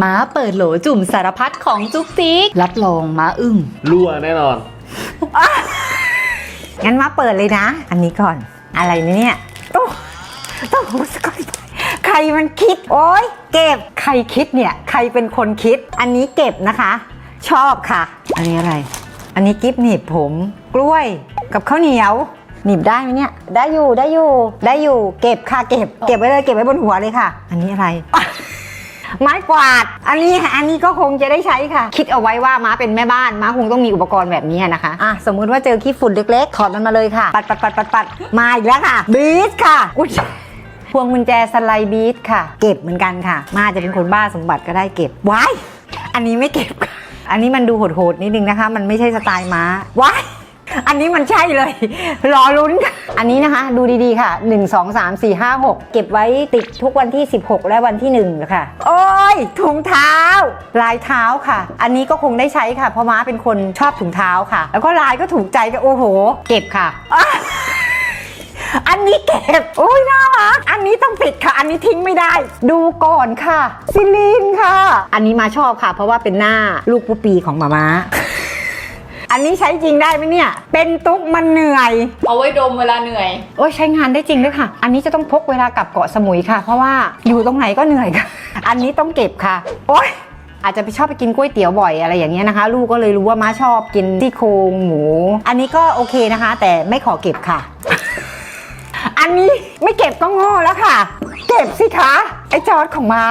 ม้าเปิดโหลจุ่มสารพัดของจุ๊กจิ๊กรับรองม้าอึ้งรั่วแน่นอน งั้นมาเปิดเลยนะ อันนี้ก่อน อะไรเนี่ยโอ้ต้องหูสกอยใครมันคิด โอ้ยเก็บ ใครคิดเนี่ย ใครเป็นคนคิด อันนี้เก็บนะคะ ชอบค่ะ อันนี้อะไร อันนี้กิฟหนีบผม กล้วย กับข้าวเหนียว หนีบได้ไหมเนี่ย ได้อยู่ ได้อยู่ ได้อยู่ เก็บค่ะ เก็บ เก็บไว้เลย เก็บไว้บนหัวเลยค่ะ อันนี้อะไร ไม้กวาด อันนี้อันนี้ก็คงจะได้ใช้ค่ะ คิดเอาไว้ว่าม้าเป็นแม่บ้านม้าคงต้องมีอุปกรณ์แบบนี้นะคะอะสมมุติว่าเจอขี้ฝุ่นเล็กๆถอดมันมาเลยค่ะ ปัดปัดปัดปัดปัดมาอีกแล้วค่ะบีทค่ะอุ๊ยพวงกุญแจสไลด์บีทค่ะ เก็บเหมือนกันค่ะ มาจะเป็นคนบ้าสมบัติก็ได้เก็บว้ายอันนี้ไม่เก็บค่ะอันนี้มันดูโหดๆนิดนึงนะคะ มันไม่ใช่สไตล์ม้าว้าย อันนี้มันใช่เลย รอลุ้นค่ะอันนี้นะคะ ดูดีๆค่ะ 1 2 3 4 5 6 เก็บไว้ติดทุกวันที่ 16 และวันที่1เลยค่ะ โอ้ยถุงเท้า ลายเท้าค่ะ อันนี้ก็คงได้ใช้ค่ะ เพราะม้าเป็นคนชอบถุงเท้าค่ะ แล้วก็ลายก็ถูกใจก็โอ้โห เก็บค่ะอะอันนี้เก็บโอ้ยน่ารัก อันนี้ต้องปิดค่ะ อันนี้ทิ้งไม่ได้ ดูก่อนค่ะ ซิลีนค่ะ อันนี้มาชอบค่ะ เพราะว่าเป็นหน้าลูกปูปีของมาม่า อันนี้ใช้จริงได้ไหมเนี่ย เป็นตุ๊กมันเหนื่อย เอาไว้ดมเวลาเหนื่อย โอ้ยใช้งานได้จริงด้วยค่ะ อันนี้จะต้องพกเวลากลับเกาะสมุยค่ะ เพราะว่าอยู่ตรงไหนก็เหนื่อยค่ะ อันนี้ต้องเก็บค่ะ โอ้ยอาจจะไปชอบไปกินก๋วยเตี๋ยวบ่อยอะไรอย่างเงี้ยนะคะ ลูกก็เลยรู้ว่าม้าชอบกินที่โครงหมู อันนี้ก็โอเคนะคะ แต่ไม่ขอเก็บค่ะ อันนี้ไม่เก็บก็โง่แล้วค่ะ เก็บสิคะไอ้จอร์ดของม้า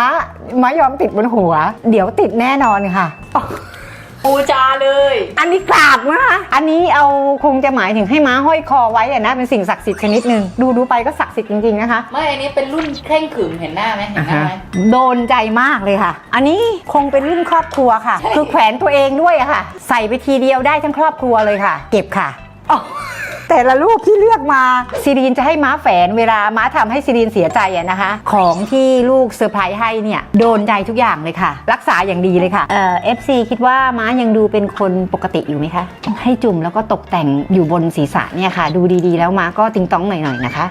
ม้ายอมติดบนหัว เดี๋ยวติดแน่นอนค่ะ ปูจาเลย อันนี้กราบนะคะอันนี้เอาคงจะหมายถึงให้ม้าห้อยคอไว้อะนะเป็นสิ่งศักดิ์สิทธิ์ชนิดหนึ่งดูดูไปก็ศักดิ์สิทธิ์จริงๆนะคะ ไม่ อันนี้เป็นรุ่นเคร่งขรึมเห็นหน้าไหมเห็นหน้าไหม โดนใจมากเลยค่ะ อันนี้คงเป็นรุ่นครอบครัวค่ะ ใช่ คือแขวนตัวเองด้วยอะค่ะ ใส่ไปทีเดียวได้ทั้งครอบครัวเลยค่ะ เก็บค่ะอ๋อ แต่ละรูปที่เลือกมาซีรีนจะให้ม้าแฝนเวลาม้าทำให้ซีรีนเสียใจอะนะคะ ของที่ลูกเซอร์ไพรส์ให้เนี่ยโดนใจทุกอย่างเลยค่ะ รักษาอย่างดีเลยค่ะเอ่อฟซีคิดว่าม้ายังดูเป็นคนปกติอยู่ไหมคะ ให้จุ่มแล้วก็ตกแต่งอยู่บนศีรษะเนี่ยค่ะ ดูดีๆ แล้วม้าก็ติงต้องหน่อยๆนะคะ